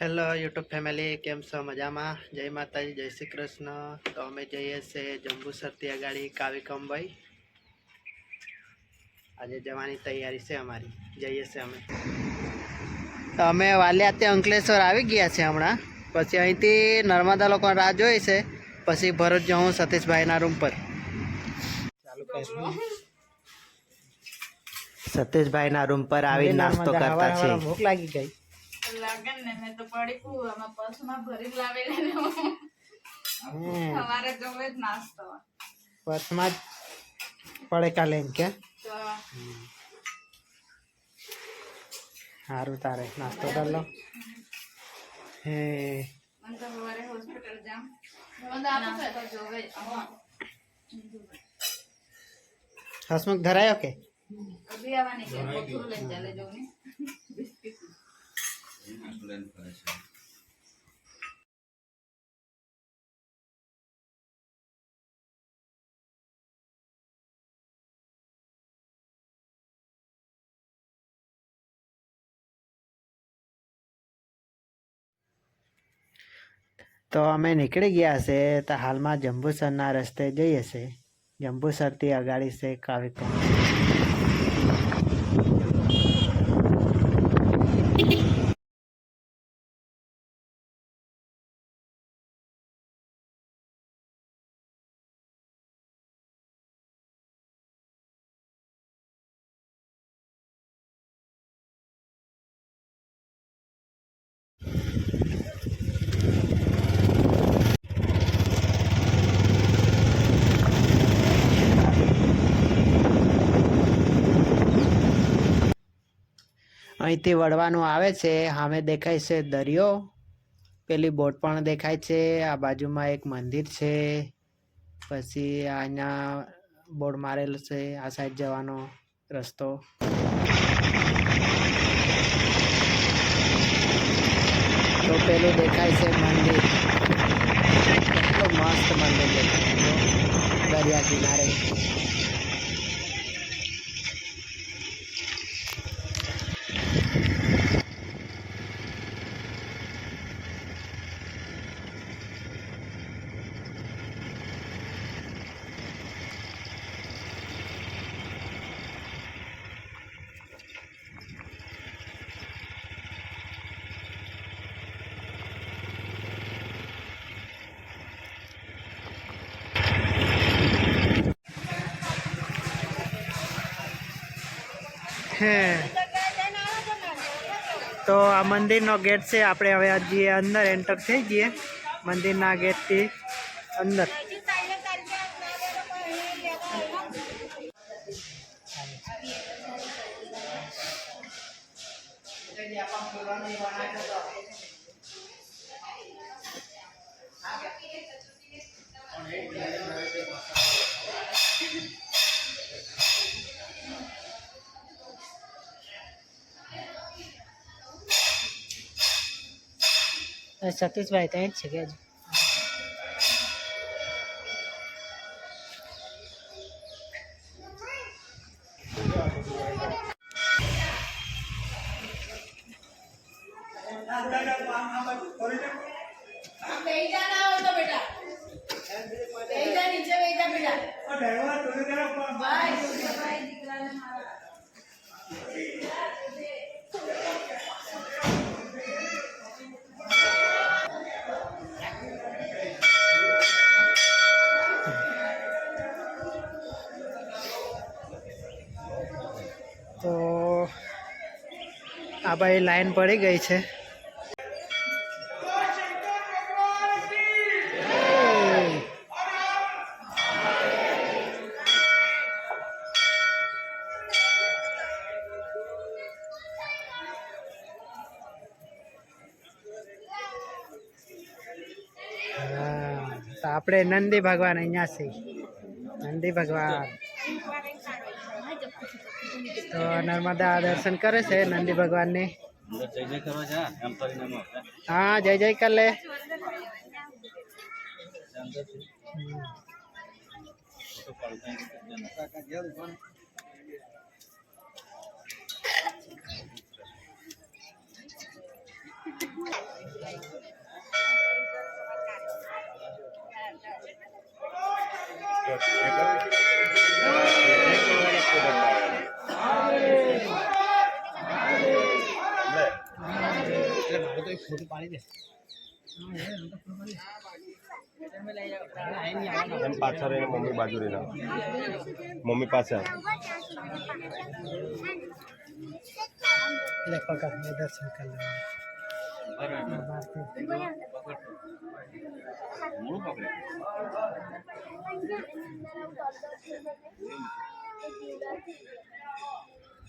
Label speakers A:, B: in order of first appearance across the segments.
A: Hello YouTube family કેમ છો? મજામાં? જય માતાજી જય શ્રી કૃષ્ણ. તો અમે જઈએ છીએ જંબુસરથી અગાડી કાવી કંબાઈ આજે જવાની તૈયારી છે અમારી. જઈએ છીએ અમે. તો અમે વાલિયા તે અંકલેશ્વર આવી ગયા છે હમણાં. પછી અહીંથી નર્મદા લોકો રાહ જોઈ છે. પછી ભરૂચ જવું સતીશભાઈના રૂમ પર. ચાલુ સતીશભાઈના રૂમ પર આવી નાસ્તો કરતા છે ભૂખ લાગી ગઈ.
B: લાગે ને મેં તો પડી કું આમાં પર્સમાં ભરી લાવેલા ને સવારે ગમે જ નાસ્તો.
A: પર્સમાં જ પડેકા લઈને કે? સારું તારે નાસ્તો કરી લો. હે.
B: મને તો સવારે હોસ્પિટલ જામ. નાસ્તો જોવે.
A: હસમુખ ધરાયો કે?
B: અભી આવવાની છે કોથળું લઈને ચાલે જાઉં
A: તો અમે નીકળી ગયા છે તો હાલમાં જંબુસરના રસ્તે જઈએ છે. જંબુસરથી અગાડી છે કાવિકો અહીંથી વળવાનું આવે છે. સામે દેખાય છે દરિયો. પેલી બોટ પણ દેખાય છે. આ બાજુમાં એક મંદિર છે. પછી અહીંયા બોર્ડ મારેલું છે. આ સાઈડ જવાનો રસ્તો. તો પેલું દેખાય છે મંદિર. કેટલું મસ્ત મંદિર દેખાય દરિયા કિનારે. હે તો આ મંદિરનો ગેટ છે, આપણે હવે આજે અંદર એન્ટર થઈ જઈએ. મંદિરના ગેટથી અંદર. સતીશભાઈ ત્યાં જ છે કે આ ભાઈ લાઈન પડી ગઈ છે. આપણે નંદી ભગવાન અહીંયા છે નંદી ભગવાન. તો નર્મદા દર્શન કરે છે નંદી ભગવાનની. હા જય જય કર લે
C: અંદરથી
D: એમ પાછળ રહીને મમ્મી બાજુ રહીને મમ્મી પાસે
A: દર્શન કરી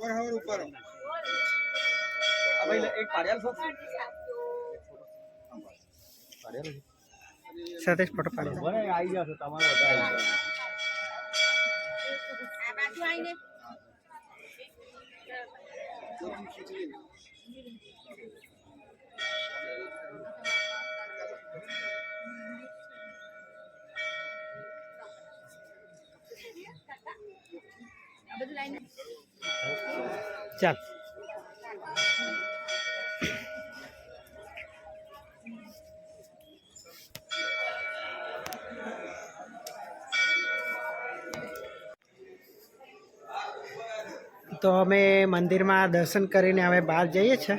C: આ ભાઈ લે, એક પાડ્યાલ છો પાડ્યાલ છે?
A: સતીશ ફોટો પાડી
C: ભલે આવી જશે તમારો બધા આવી જશે.
A: ચાલ. તો અમે મંદિરમાં દર્શન કરીને હવે બહાર જઈએ છીએ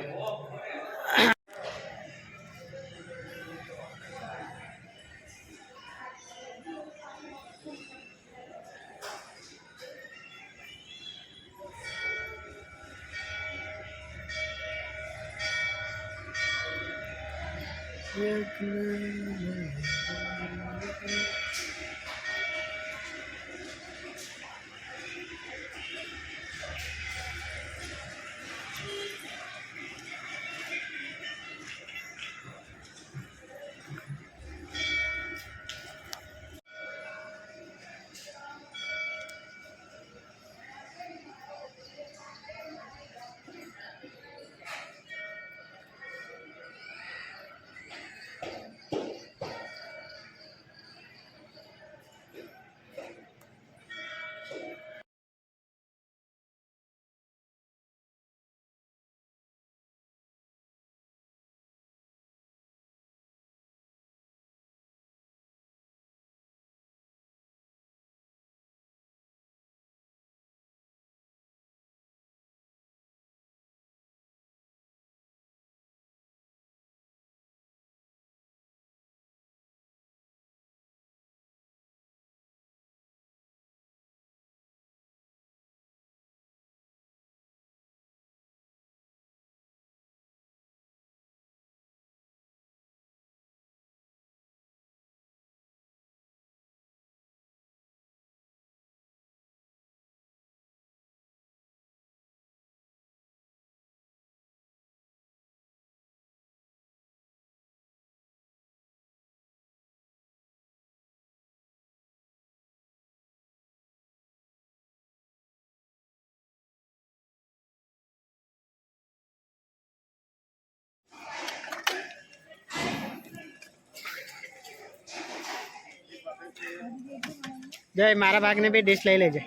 A: જય મારા ભાગને બે ડીશ લઈ લેજે.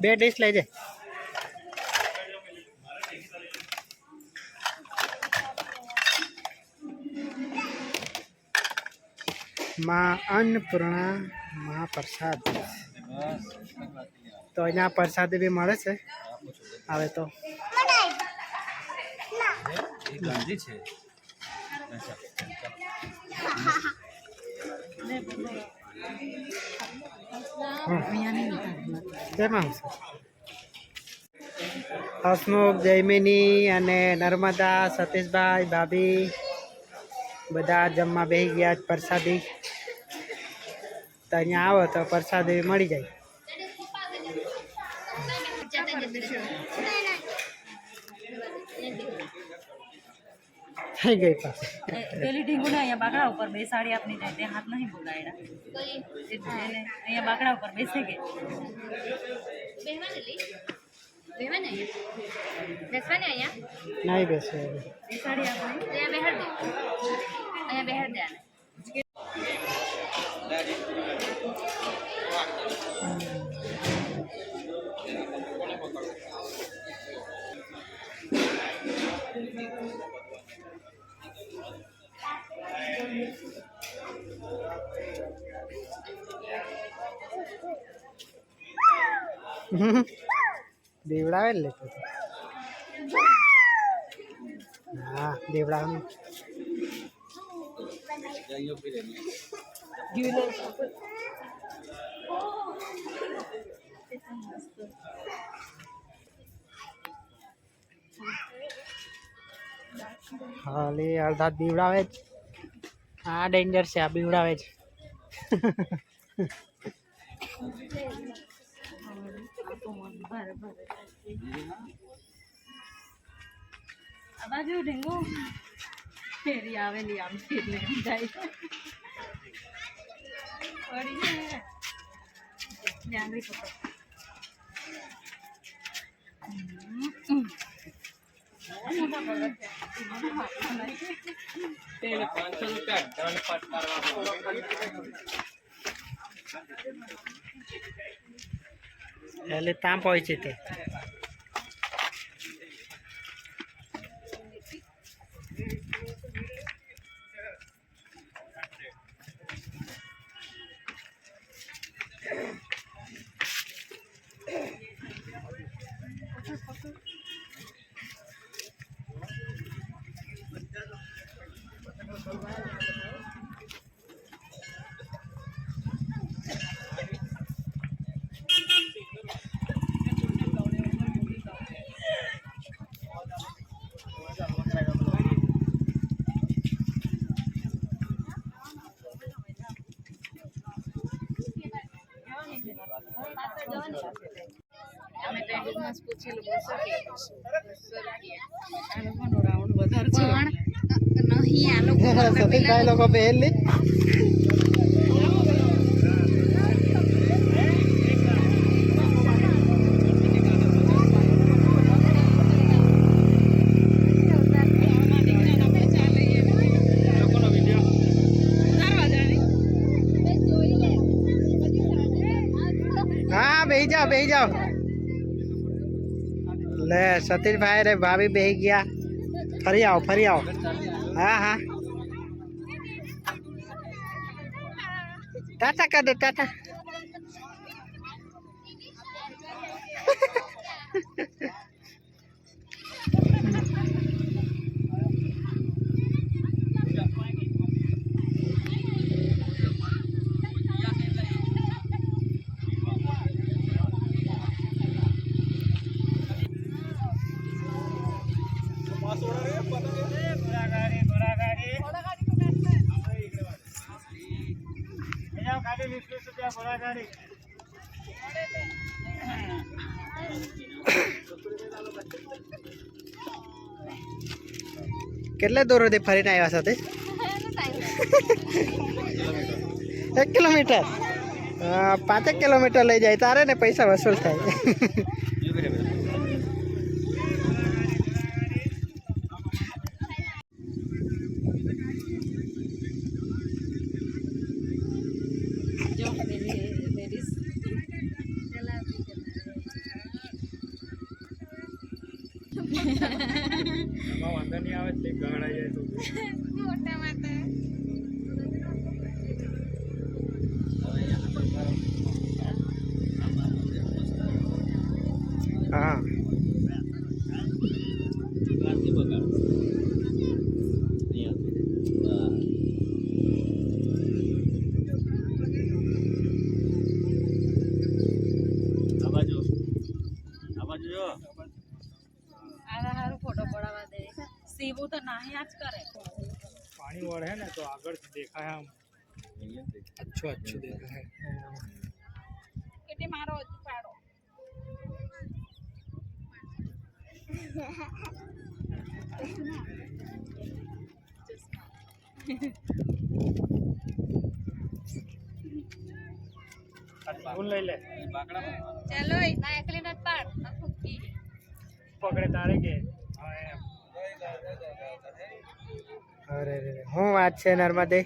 A: બે ડીશ લેજે માં અન્નપૂર્ણા મહાપ્રસાદ તો અહીંયા પ્રસાદ બી મળે છે? આવે તો.
C: છે
A: તેમાં આવશે હસમુખ, જયમિની અને નર્મદા, સતીશભાઈ, ભાભી બધા જમવા બેસી ગયા પ્રસાદી. તો અહીંયા આવો તો પ્રસાદી મળી જાય. થઈ ગઈ પાછી.
E: પેલી ઢીંગુને અહીંયા બાકડા ઉપર બેસાડી આપની જાય તે હાથ નહીં બોલાયડા. એને અહીંયા બાકડા ઉપર બેસી ગઈ.
F: બેહવાને લી. બેહવાને અહીંયા? બેસવાને અહીંયા
A: નહીં બેસે
E: બેસાડી આપણે
F: ત્યાં બેહાડ દે. અહીંયા બેહાડ દે
A: દેવડાવે ને લેતો હા દેવડાવે ખાલી અડધા જ બીવડાવે જ. આ ડેન્જર છે, આ બીવડાવે જ.
E: આ બાજુ ઢીંગુ ફેરી આવેલી આમ એટલે એમ જાય પડી જાય ધ્યાન રહી પકડ
A: એટલે ત્યાં પહોંચી તે
B: અમે તો એડવાન્સ પૂછેલું બસો કે
E: રાઉન્ડ વધારે છે.
B: પણ નહીં આ લોકો
A: પહેલી. બેહી જાઓ બેહી જાઓ. લે સતીશભાઈ રે, ભાભી બેહી ગયા. ફરી આવો ફરી આવો. હા હા. ટાટા કર દે, ટાટા. કેટલે તે ફરીને આવ્યા સાથે? એક કિલોમીટર. પાંચેક કિલોમીટર લઈ જાય, તારે ને પૈસા વસૂલ થાય
E: જો પેલી લેડીઝ
C: વાંધો નહીં આવે છે ગહડાઈ જાય તો
B: મોટા માતા
A: હા
E: આરા હારું ફોટો પડાવવા દે જ કરે.
C: પાણી વળે ને તો આગળ દેખાય આમ.
A: અચ્છો અચ્છો દેખાય.
B: એટલે મારો હજુ પાડો
G: લઈ લે.
B: ચાલો
F: ના એકલી નથી પાડ
G: પકડે તારે કે?
A: હા રે રે. શું વાત છે નર્મદે